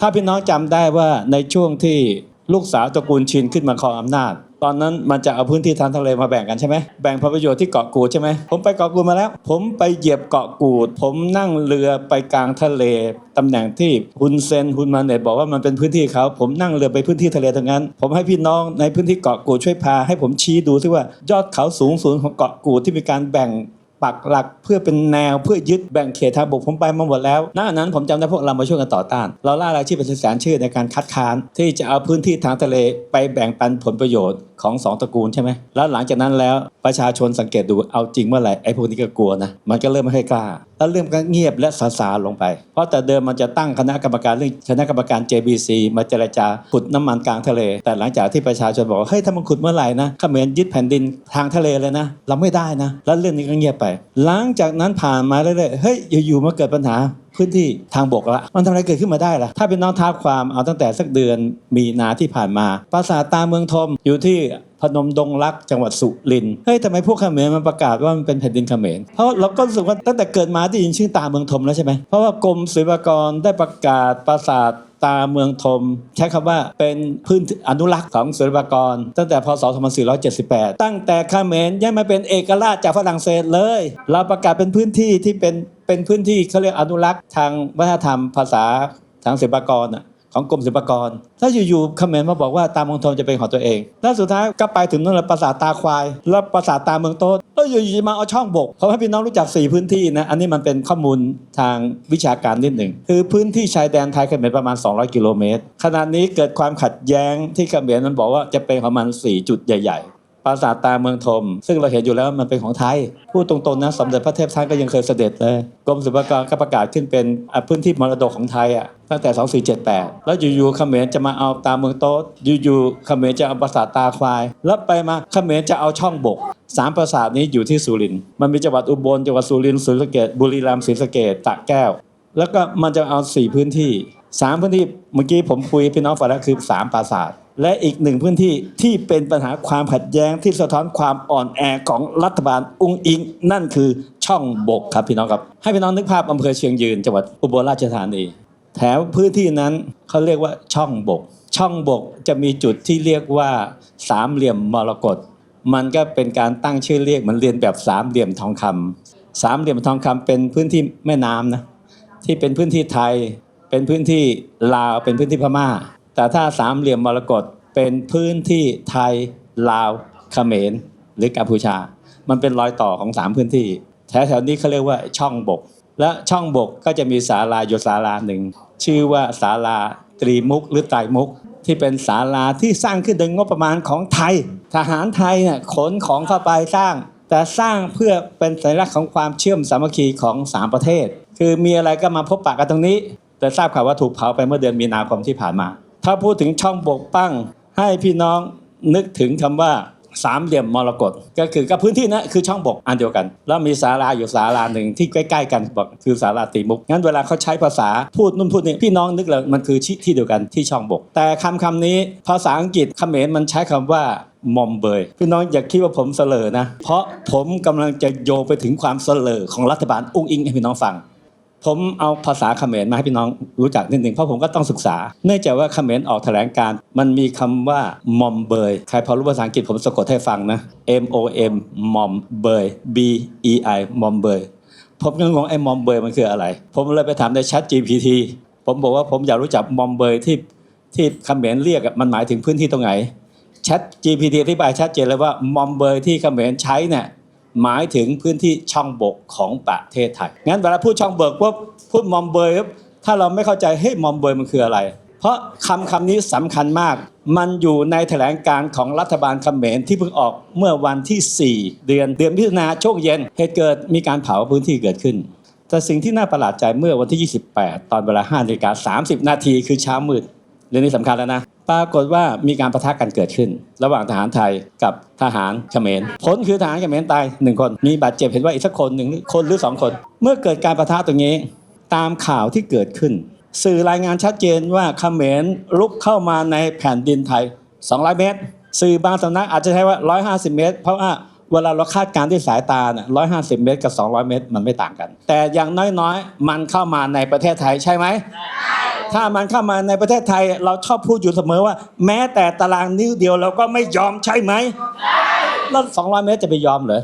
ถ้าพี่น้องจำได้ว่าในช่วงที่ลูกสาวตระกูลชินขึ้นมาครองอำนาจ ตอนนั้นมันจะเอาพื้นที่ทางทะเลมาแบ่งกันใช่ไหมแบ่งผลประโยชน์ที่เกาะกูดใช่ไหมผมไปเกาะกูดมาแล้ว ผมไปเหยียบเกาะกูด ผมนั่งเรือไปกลางทะเลตำแหน่งที่ฮุนเซนฮุนมาเน็ตบอกว่ามันเป็นพื้นที่เขาผมนั่งเรือไปพื้นที่ทะเลทั้งนั้น ผมให้พี่น้องในพื้นที่เกาะกูดช่วยพาให้ผมชี้ดูซิว่ายอดเขาสูงสูงของเกาะกูดที่มีการแบ่ง ปักหลักเพื่อเป็นแนวเพื่อยึดแบ่งเขตทางบกผมไปมาหมดแล้วณนั้นผมจำได้พวกเรามาช่วยกันต่อต้าน เราล่ารายชื่อเป็นแสนชื่อในการคัดค้านที่จะเอาพื้นที่ทางทะเลไปแบ่งปันผลประโยชน์ของสองตระกูลใช่ไหมแล้วหลังจากนั้นแล้วประชาชนสังเกตดูเอาจริงเมื่อไหร่ไอ้พวกนี้ก็กลัวนะมันก็เริ่มไม่ค่อยกล้า แล้วเริ่มก็เงียบและซาซาลงไป เพราะแต่เดิมมันจะตั้งคณะกรรมการเรื่องคณะกรรมการ JBC มาเจรจาขุดน้ำมันกลางทะเล แต่หลังจากที่ประชาชนบอกว่าเฮ้ยถ้ามันขุดเมื่อไหร่นะเขมรยึดแผ่นดินทางทะเลเลยนะเราไม่ได้นะ แล้วเรื่องนี้ก็เงียบไป หลังจากนั้นผ่านมาเรื่อยๆเฮ้ยอยู่ๆมาเกิดปัญหา พื้นที่ทางบกละมันทำอะไรเกิดขึ้นมาได้ล่ะถ้าเป็นน้องท้าความเอาตั้งแต่สักเดือนมีนาที่ผ่านมา ปราสาทตาเมืองทมอยู่ที่พนมดงรักจังหวัดสุรินทร์เฮ้ยทำไมพวกเขมรมันประกาศว่ามันเป็นแผ่นดินเขมรเพราะเราก็รู้สึกว่าตั้งแต่เกิดมาได้ยินชื่อตาเมืองทมแล้วใช่ไหมเพราะว่ากรมศิลปากรได้ประกาศปราสาทตาเมืองทม ใช้คำว่าเป็นพื้นอนุรักษ์ของศิลปากร ตั้งแต่พศ 2478 ตั้งแต่เขมรยังไม่เป็นเอกราชจากฝรั่งเศสเลย เราประกาศเป็นพื้นที่ที่เป็น เป็นพื้นที่เขาเรียกอนุรักษ์ทางวัฒนธรรมภาษาทางศิลปากรน่ะของกรมศิลปากร ถ้าอยู่ๆเขมรมาบอกว่าตาเมืองทมจะเป็นของตัวเอง แล้วสุดท้ายก็ไปถึงนั่นแหละปราสาตาควาย แล้วปราสาตาเมืองโต๊ดแล้วอยู่ๆจะมาเอาช่องบกเพราให้พี่น้องรู้จักสี่พื้นที่นะ อันนี้มันเป็นข้อมูลทางวิชาการนิดหนึ่ง คือพื้นที่ชายแดนไทยเขมรประมาณ 200 กิโลเมตร ขณะนี้เกิดความขัดแย้งที่เขมรมันบอกว่าจะเป็นของมันสี่จุดใหญ่ ๆ ปราสาทตาเมืองทมซึ่งเราเห็นอยู่แล้วมันเป็นของไทย พูดตรงๆนะสมเด็จพระเทพท่านก็ยังเคยเสด็จเลยกรมศิลปากรก็ประกาศขึ้นเป็นพื้นที่มรดกของไทยอะตั้งแต่ 2478 แล้วอยู่ๆเขมรจะมาเอาตาเมืองโต๊ดอยู่ๆเขมรจะเอาปราสาทตาควาย แล้วไปมาเขมรจะเอาช่องบกสามปราสาทนี้อยู่ที่สุรินทร์มันมีจังหวัดอุบลจังหวัดสุรินทร์ศรีสะเกษบุรีรัมย์ศรีสะเกษตากแก้ว แล้วก็มันจะเอาสี่พื้นที่สามพื้นที่เมื่อกี้ผมคุยพี่น้องฟังแล้วคือสามปราสาท และอีกหนึ่งพื้นที่ที่เป็นปัญหาความขัดแย้งที่สะท้อนความอ่อนแอของรัฐบาลอุงอิง นั่นคือช่องบกครับพี่น้องครับ ให้พี่น้องนึกภาพอำเภอเชียงยืนจังหวัดอุบลราชธานีแถวพื้นที่นั้นเขาเรียกว่าช่องบก ช่องบกจะมีจุดที่เรียกว่าสามเหลี่ยมมรกตมันก็เป็นการตั้งชื่อเรียกเหมันเรียนแบบสามเหลี่ยมทองคำสามเหลี่ยมทองคำเป็นพื้นที่แม่น้ำนะที่เป็นพื้นที่ไทย เป็นพื้นที่ลาวเป็นพื้นที่พม่า แต่ถ้าสามเหลี่ยมมรกตเป็นพื้นที่ไทยลาวเขมรหรือกัมพูชา มันเป็นรอยต่อของสามพื้นที่แถวๆนี้เขาเรียกว่าช่องบก และช่องบกก็จะมีศาลาอยู่ศาลาหนึ่ง ชื่อว่าศาลาตรีมุกหรือไตรมุก ที่เป็นศาลาที่สร้างขึ้นโดยงบประมาณของไทย ทหารไทยเนี่ยขนของเข้าไปสร้าง แต่สร้างเพื่อเป็นสัญลักษณ์ของความเชื่อมสามัคคีของสามประเทศ คือมีอะไรก็มาพบปะกันตรงนี้ แต่ทราบข่าวว่าถูกเผาไปเมื่อเดือนมีนาคมที่ผ่านมา ถ้าพูดถึงช่องบกปั้งให้พี่น้องนึกถึงคำว่าสามเหลี่ยมมรกตก็คือกับพื้นที่นั้นคือช่องบกอันเดียวกัน แล้วมีศาลาอยู่ศาลาหนึ่งที่ใกล้ ๆ กันบอกคือศาลาตีมุกงั้นเวลาเขาใช้ภาษาพูดนู่นพูดนี่พี่น้องนึกเลยมันคือที่ที่เดียวกันที่ช่องบก แต่คำคำนี้ภาษาอังกฤษเขมรมันใช้คำว่ามอมเบยพี่น้องอย่าคิดว่าผมเสลอนะ เพราะผมกำลังจะโยงไปถึงความเสลอของรัฐบาลอุ้งอิงให้พี่น้องฟัง ผมเอาภาษาเขมรมาให้พี่น้องรู้จักนิดหนึ่งเพราะผมก็ต้องศึกษา เนื่องจากว่าเขมรออกแถลงการ มันมีคำว่ามอมเบย ใครพอรู้ภาษาอังกฤษผมสะกดให้ฟังนะ M O M มอมเบย B E I มอมเบย ผมก็งงไอ้มอมเบยมันคืออะไร ผมเลยไปถามใน Chat GPT ผมบอกว่าผมอยากรู้จักมอมเบยที่ที่เขมรเรียกมันหมายถึงพื้นที่ตรงไหน Chat GPT อธิบายชัดเจนเลยว่ามอมเบยที่เขมรใช้เนี่ย หมายถึงพื้นที่ช่องบกของประเทศไทย งั้นเวลาพูดช่องบกว่าพูดมอมเบยถ้าเราไม่เข้าใจเฮ้ยมอมเบยมันคืออะไร เพราะคำคำนี้สำคัญมาก มันอยู่ในแถลงการของรัฐบาลเขมรที่เพิ่งออกเมื่อวันที่ 4 เดือนเดือนมิถุนาช่วงเย็น เหตุเกิดมีการเผาพื้นที่เกิดขึ้น แต่สิ่งที่น่าประหลาดใจเมื่อวันที่ 28 ตอนเวลา5นาฬิกา30 นาทีคือเช้ามืดเรื่องนี้สำคัญแล้วนะ ปรากฏว่ามีการประทะกันเกิดขึ้น ระหว่างทหารไทยกับทหารเขมรผลคือทหารเขมรตายหนึ่งคน มีบาดเจ็บเห็นว่าอีกสักคนหนึ่งคนหรือสองคน เมื่อเกิดการประทะตรงนี้ ตามข่าวที่เกิดขึ้น สื่อรายงานชัดเจนว่าเขมรลุกเข้ามาในแผ่นดินไทย 200 เมตร สื่อบางสำนักอาจจะใช้ว่า 150 เมตร เพราะว่าเวลาเราคาดการณ์ด้วยสายตาเนี่ย150เมตรกับ200เมตร มันไม่ต่างกัน แต่อย่างน้อยๆ มันเข้ามาในประเทศไทยใช่ไหม ถ้ามันเข้ามาในประเทศไทยเราชอบพูดอยู่เสมอว่า แม้แต่ตารางนิ้วเดียวเราก็ไม่ยอมใช่ไหมแล้ว200เมตรจะไปยอมเหรอ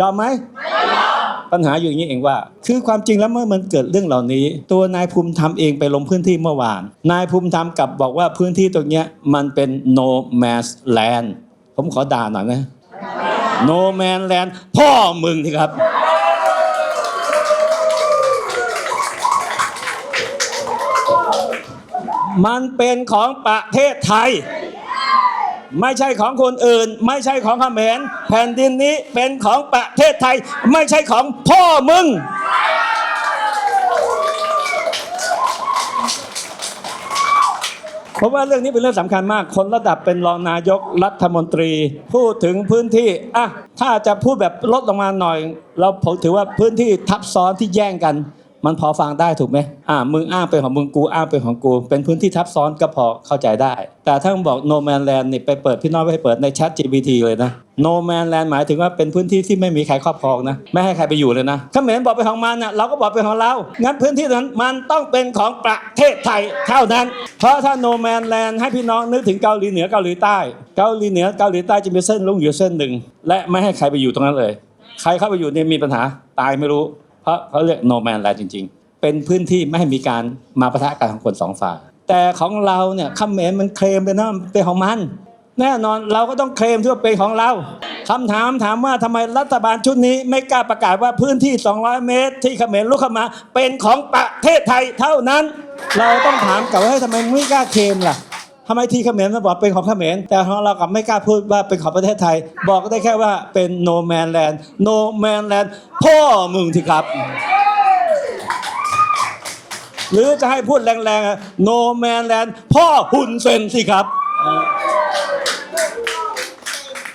ยอมไหมปัญหาอยู่อย่างนี้เองว่า คือความจริงแล้วเมื่อมันเกิดเรื่องเหล่านี้ ตัวนายภูมิธรรมเองไปลงพื้นที่เมื่อวาน นายภูมิธรรมกลับบอกว่าพื้นที่ตรงเนี้ยมันเป็น no man's land ผมขอด่าหน่อยนะ no man land พ่อมึงทีครับ มันเป็นของประเทศไทย ไม่ใช่ของคนอื่น ไม่ใช่ของเขมรแผ่นดินนี้เป็นของประเทศไทย ไม่ใช่ของพ่อมึง เพราะว่าเรื่องนี้เป็นเรื่องสำคัญมาก คนระดับเป็นรองนายกรัฐมนตรี พูดถึงพื้นที่อะถ้าจะพูดแบบลดลงมาหน่อย เราผมถือว่าพื้นที่ทับซ้อนที่แย่งกัน มันพอฟังได้ถูกไหมอ่ามึงอ้างเป็นของมึงกูอ้างเป็นของกู เป็นพื้นที่ทับซ้อนก็พอเข้าใจได้ แต่ถ้ามึงบอก no man land นี่ไปเปิดพี่น้องไปเปิดใน chat GPT เลยนะ no man land หมายถึงว่าเป็นพื้นที่ที่ไม่มีใครครอบครองนะ ไม่ให้ใครไปอยู่เลยนะเขมรบอกเป็นของมันนะเราก็บอกเป็นของเรา งั้นพื้นที่นั้นมันต้องเป็นของประเทศไทยเท่านั้น เพราะถ้า no man land ให้พี่น้องนึกถึงเกาหลีเหนือเกาหลีใต้ เกาหลีเหนือเกาหลีใต้จะมีเส้นลุงอยู่เส้นหนึ่งและไม่ให้ใครไปอยู่ตรงนั้นเลย ใครเข้าไปอยู่เนี่ยมีปัญหาตายไม่รู้ เพราะเขาเรียก no man land จริง ๆ เป็นพื้นที่ไม่ให้มีการมาปะทะกันของคนสองฝ่าย แต่ของเราเนี่ยเขมรมันเคลมเป็นว่าเป็นของมัน แน่นอนเราก็ต้องเคลมที่ว่าเป็นของเราคำถามถามว่าทำไมรัฐบาลชุดนี้ไม่กล้าประกาศว่าพื้นที่ 200 เมตร ที่เขมรลุกเข้ามา เป็นของประเทศไทยเท่านั้น เราต้องถามกลับว่าทำไมไม่กล้าเคลมล่ะ ทำไมที่เขมรมันบอกเป็นของเขมรแต่ของเรากลับไม่กล้าพูดว่าเป็นของประเทศไทย บอกได้แค่ว่าเป็น no man land no man land พ่อมึงที่ครับ หรือจะให้พูดแรงๆโนแมนแลนด์พ่อหุ่นเซนสิครับ